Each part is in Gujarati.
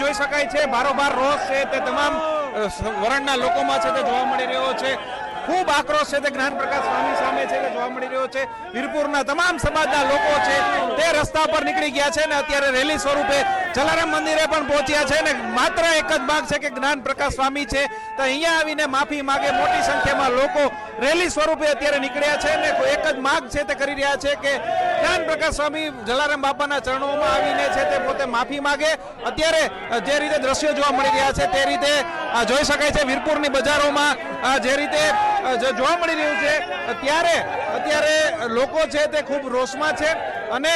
જોઈ શકાય છે. બારોબાર રોષ છે તે તમામ વરણના લોકોમાં છે તે જોવા મળી રહ્યો છે. ખૂબ આક્રોશ છે તે જ્ઞાન પ્રકાશ સ્વામી સામે છે તે જોવા મળી રહ્યો છે. વીરપુરના તમામ સમાજના લોકો છે તે રસ્તા પર નીકળી ગયા છે ને અત્યારે રેલી સ્વરૂપે જલારામ મંદિરે પણ પહોંચ્યા છે ને માત્ર એક જ માંગ છે કે જ્ઞાન પ્રકાશ સ્વામી છે. તો અહીંયા આવીને માફી માગે, મોટી સંખ્યામાં લોકો રેલી સ્વરૂપે અત્યારે નીકળ્યા છે ને એક જ માંગ છે તે કરી રહ્યા છે કે જ્ઞાન પ્રકાશ સ્વામી જલારામ બાપાના ચરણોમાં આવીને છે તે પોતે માફી માગે. અત્યારે જે રીતે દ્રશ્યો જોવા મળી રહ્યા છે તે રીતે જોઈ શકાય છે વીરપુરની બજારોમાં જે રીતે જોવા મળી રહ્યું છે ત્યારે અત્યારે લોકો છે તે ખૂબ રોષમાં છે. અને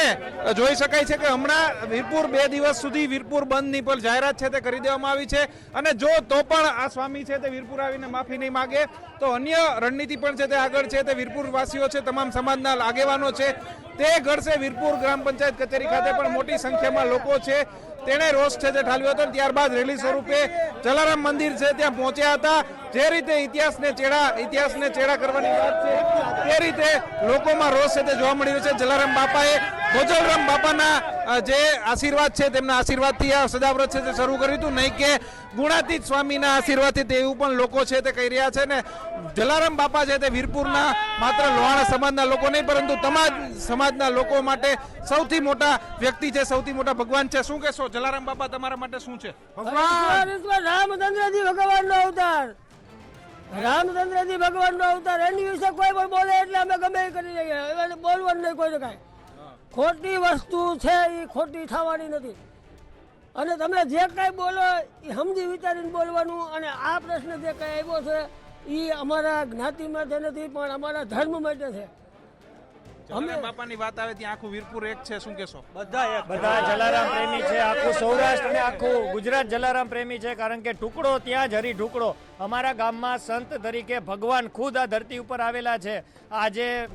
જોઈ શકાય છે કે હમણાં વીરપુર બે દિવસ સુધી વીરપુર બંધની પર જાહેરાત છે તે કરી દેવામાં આવી છે. અને જો તો પણ આ સ્વામી છે તે વીરપુર આવીને માફી નહીં માગે. તો અન્ય રણનીતિ પણ છે તે આગળ છે. તે વીરપુરવાસીઓ છે, તમામ સમાજના આગેવાનો છે. તે ઘડશે વીરપુર ગ્રામ પંચાયત કચેરી ખાતે પણ મોટી સંખ્યામાં લોકો છે. તેણે રોષ છે તે ઠાલવ્યો હતો ત્યારબાદ રેલી સ્વરૂપે જલારામ મંદિર છે ત્યાં પહોંચ્યા હતા. જે રીતે ઇતિહાસને ચેડા ઇતિહાસને ચેડા કરવાની વાત છે, તે રીતે લોકોમાં રોષ છે તે જોવા મળી રહ્યો છે. જલારામ બાપાએ, ગોજલરામ બાપાના જે આશીર્વાદ છે તેમના આશીર્વાદથી આ સદાવ્રત છે તે શરૂ કર્યું હતું. નહીં કે ગુણાતીત સ્વામીના આશીર્વાદથી તેવું પણ લોકો છે તે કહી રહ્યા છે ને જલારામ બાપા છે તે વીરપુરના માત્ર લોહાણા સમાજના લોકો નહીં પરંતુ તમામ સમાજના લોકો માટે સૌથી મોટા વ્યક્તિ છે સૌથી મોટા ભગવાન છે. શું કહેશો? જલારામ બાપા તમારા માટે શું છે? રામચંદ્રજી ભગવાન નો અવતાર. રામચંદ્રજી ભગવાન નો અવતાર. એની વિશે કોઈ પણ બોલે એટલે અમે ગમે કરી લઈએ. બોલવાનું નહીં કોઈ કાંઈ. ખોટી વસ્તુ છે એ ખોટી થવાની નથી. અને તમે જે કાંઈ બોલો એ સમજી વિચારીને બોલવાનું અને આ પ્રશ્ન જે કાંઈ આવ્યો છે એ અમારા જ્ઞાતિ માટે નથી પણ અમારા ધર્મ માટે છે. જલારામ બાપાની વાત આવે ત્યાં આખું વીરપુર એક છે શું કહેશો? બધા જલારામ પ્રેમી છે આખું સૌરાષ્ટ્ર અને આખું ગુજરાત જલારામ પ્રેમી છે કારણ કે ટુકડો ત્યાં જ હરી ઢુકડો અમારા ગામમાં સંત તરીકે ભગવાન ખુદ આ ધરતી ઉપર આવેલા છે. આજે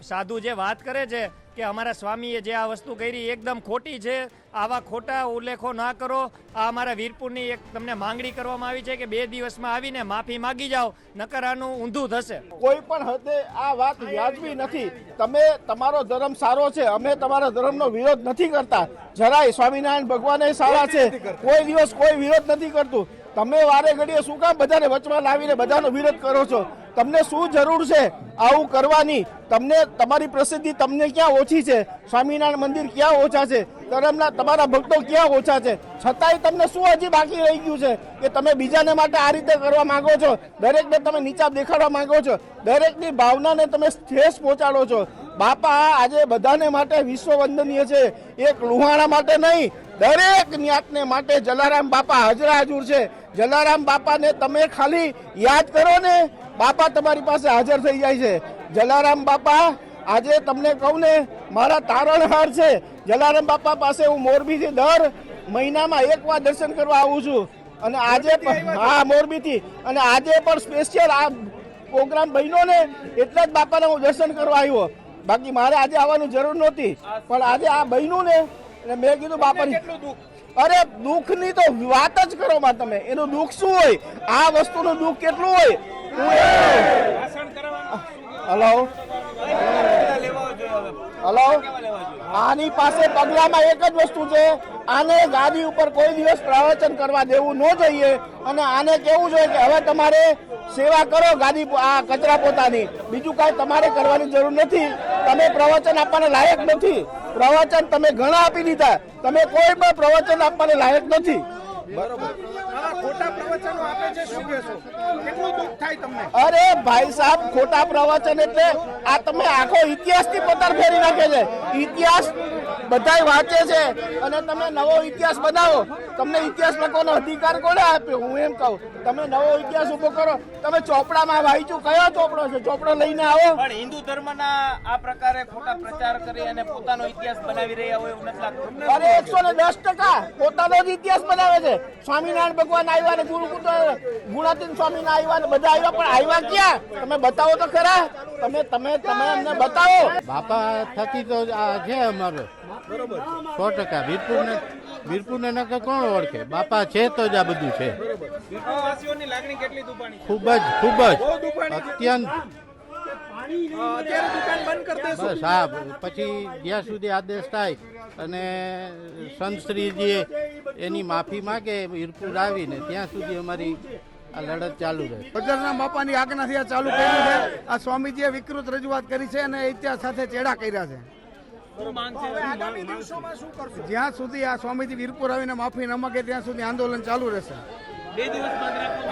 સાધુ જે વાત કરે છે કે અમારા સ્વામીએ જે આ વસ્તુ કરી એકદમ ખોટી છે. આવા ખોટા ઉલ્લેખો ના કરો. આ અમારા વીરપુરની એક તમને માંગણી કરવામાં આવી છે કે બે દિવસમાં આવીને માફી માગી જાઓ નકર આનું ઊંધું થશે. કોઈ પણ હદે આ વાત વ્યાજબી નથી. તમે તમારો ધર્મ સારો છે. અમે તમારા ધર્મનો વિરોધ નથી કરતા. જરાય સ્વામિનારાયણ ભગવાન એ સારા છે. કોઈ દિવસ કોઈ વિરોધ નથી કરતું. તમે વારે ઘડીએ શું કામ બધાને વચમાં લાવીને બધાનો વિરોધ કરો છો? તમને શું જરૂર છે આવું કરવાની? તમને તમારી પ્રસિદ્ધિ તમને ક્યાં ઓછી છે? સ્વામિનારાયણ મંદિર ક્યાં ઓછા છે? ધર્મના તમારા ભક્તો ક્યાં ઓછા છે? છતાંય તમને શું હજી બાકી રહી ગયું છે કે તમે બીજાને માટે આ રીતે કરવા માંગો છો? દરેકને તમે નીચા દેખાડવા માંગો છો? દરેકની ભાવનાને તમે ઠેસ પહોંચાડો છો? બાપા, આજે બધાને માટે વિશ્વ વંદનીય છે. એક લુહાણા માટે નહીં દરેક જ્ઞાતને માટે જલારામ બાપા હાજરા હાજર છે. જલારામ બાપાને તમે ખાલી યાદ કરો ને બાપા તમારી પાસે હાજર થઈ જાય છે. જલારામ બાપા આજે તમને કહું ને મારા તારણહાર છે. જલારામ બાપા પાસે હું મોરબીથી દર મહિનામાં એકવાર દર્શન કરવા આવું છું. અને આજે પણ હા મોરબીથી. અને આજે પણ સ્પેશિયલ આ પ્રોગ્રામ બન્યો ને એટલા જ બાપાને હું દર્શન કરવા આવ્યો. બાકી મારે આજે આવવાની જરૂર નહોતી. પણ આજે આ બન્યું ને એટલે મેં કીધું બાપાની અરે દુઃખની તો વાત જ કરો માં તમે. એનું દુઃખ શું હોય? આ વસ્તુનું દુઃખ કેટલું હોય? હલો? હલો? આની પાસે પગલામાં એક જ વસ્તુ છે. આને ગાદી ઉપર કોઈ દિવસ પ્રવચન કરવા દેવું ન જોઈએ. અને આને કેવું જોઈએ કે હવે તમારે સેવા કરો ગાદી આ કચરા પોતાની. બીજું કાંઈ તમારે કરવાની જરૂર નથી. તમે પ્રવચન આપવાને લાયક નથી. પ્રવચન તમે ઘણા આપી દીધા. તમે કોઈ પણ પ્રવચન આપવાને લાયક નથી. અરે ભાઈ સાહેબ ખોટા પ્રવચન એટલે આ તમે આખો ઇતિહાસથી પતાર ફેરી નાખે છે. ઇતિહાસ બધાય વાંચે છે. અને તમે નવો ઇતિહાસ બનાવો. તમને ઇતિહાસ લખવાનો અધિકાર કોને આપ્યો? હું એમ કહું. તમે નવો ઇતિહાસ ઊભો કરો. તમે ચોપડામાં વાંચ્યું કયો ચોપડો છે? ચોપડો લઈને આવો. પણ હિન્દુ ધર્મના આ પ્રકારે ખોટા પ્રચાર કરી અને પોતાનો ઇતિહાસ બનાવી રહ્યા હોય એવું નથી લાગતું. અરે એકસો ને દસ ટકા પોતાનો જ ઇતિહાસ બનાવે છે. સ્વામિનારાયણ ભગવાન આવ્યા ને ગુરુ ગુણાતીન સ્વામી આવ્યા ને બધા આવ્યા પણ આવ્યા ક્યાં? તમે બતાવો તો ખરા. તમે તમે તમે અમને બતાવો. બાપા થકી તો આ છે અમારો. સો ટકા. વીરપુર ને વીરપુર ને નકર કોણ ઓળખે? બાપા છે તો જ આ બધું છે. વીરપુરવાસીઓની લાગણી કેટલી દુભાણી છે? ખૂબ જ ખૂબ જ. અત્યંત. અત્યારે દુકાન બંધ કરી દેશો. બસ હા. પછી જ્યાં સુધી આદેશ થાય અને સંતશ્રીજીએ એની માફી માગે વીરપુર આવીને ત્યાં સુધી અમારી આ લડત ચાલુ રહે. ગજરના બાપાની આજ્ઞાથી આ ચાલુ કર્યું છે. આ સ્વામીજીએ વિકૃત રજૂઆત કરી છે અને ઇતિહાસ સાથે ચેડા કર્યા છે. જ્યાં સુધી આ સ્વામીજી વીરપુર આવીને માફી ન માગે ત્યાં સુધી આંદોલન ચાલુ રહેશે.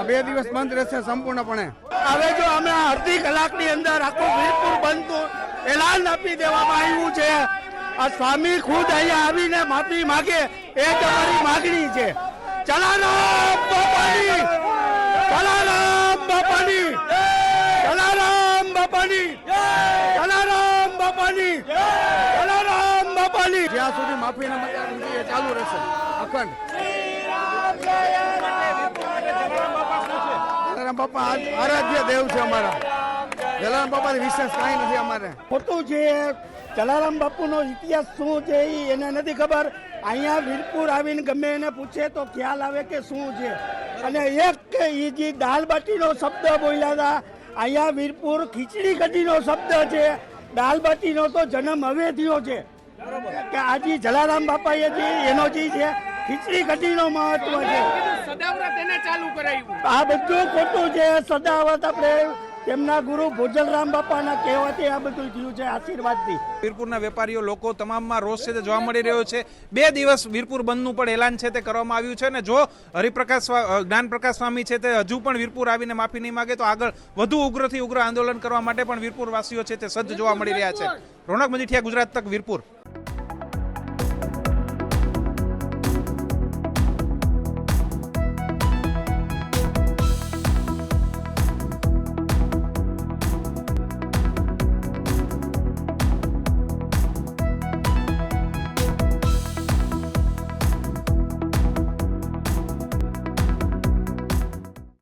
બે દિવસ બંધ રહેશે સંપૂર્ણપણે. હવે જો અમે અડધી અડધી કલાકની અંદર આખું વીરપુર બંધ એલાન આપી દેવામાં આવ્યું છે આ સ્વામી ખુદ અહીંયા આવીને માફી માગે એ તમારી અમારી માગણી છે. ચલારામ બાપાની ચલારામ બાપાની ચલારામ બાપાની ચલારામ બાપાની ચલારામ બાપાની જ્યાં સુધી માફી ન મળે ચાલુ રહેશે. અખંડ. જલારામ બાપા આરાધ્ય દેવ છે અમારા. જલારામ બાપાની વિશેષ કાંઈ નથી અમારે. ખોટું છે. જલારામ બાપુનો ઇતિહાસ શું છે એને નથી ખબર. અહીંયા વીરપુર આવીને ગમે એને પૂછે તો ખ્યાલ આવે કે શું છે. અને એક કે એ જે દાલ બાટીનો શબ્દ બોલ્યા હતા, અહીંયા વીરપુર ખીચડી કઢીનો શબ્દ છે. દાલ બાટીનો તો જન્મ હવે થયો છે. કે આજે જલારામ બાપાએ જે એનો જે છે ખીચડી કઢીનો મહત્વ છે. આ બધું ખોટું છે સદાવત આપણે તેમના ગુરુ ભોજલરામ બાપાના કહેવાથી આ બધું થયું છે આશીર્વાદથી. વીરપુરના વેપારીઓ લોકો તમામમાં રોષ છે તે જોવા મળી રહ્યો છે. બે દિવસ વીરપુર બંધનું પણ એલાન છે તે કરવામાં આવ્યું છે અને જો હરિપ્રકાશ જ્ઞાનપ્રકાશ સ્વામી છે તે હજુ પણ વીરપુર આવીને માફી નહીં માગે તો આગળ વધુ ઉગ્રથી ઉગ્ર આંદોલન કરવા માટે પણ વીરપુર વાસીઓ છે તે સજ્જ જોવા મળી રહ્યા છે. રોનક મજીઠિયા ગુજરાત તક વીરપુર.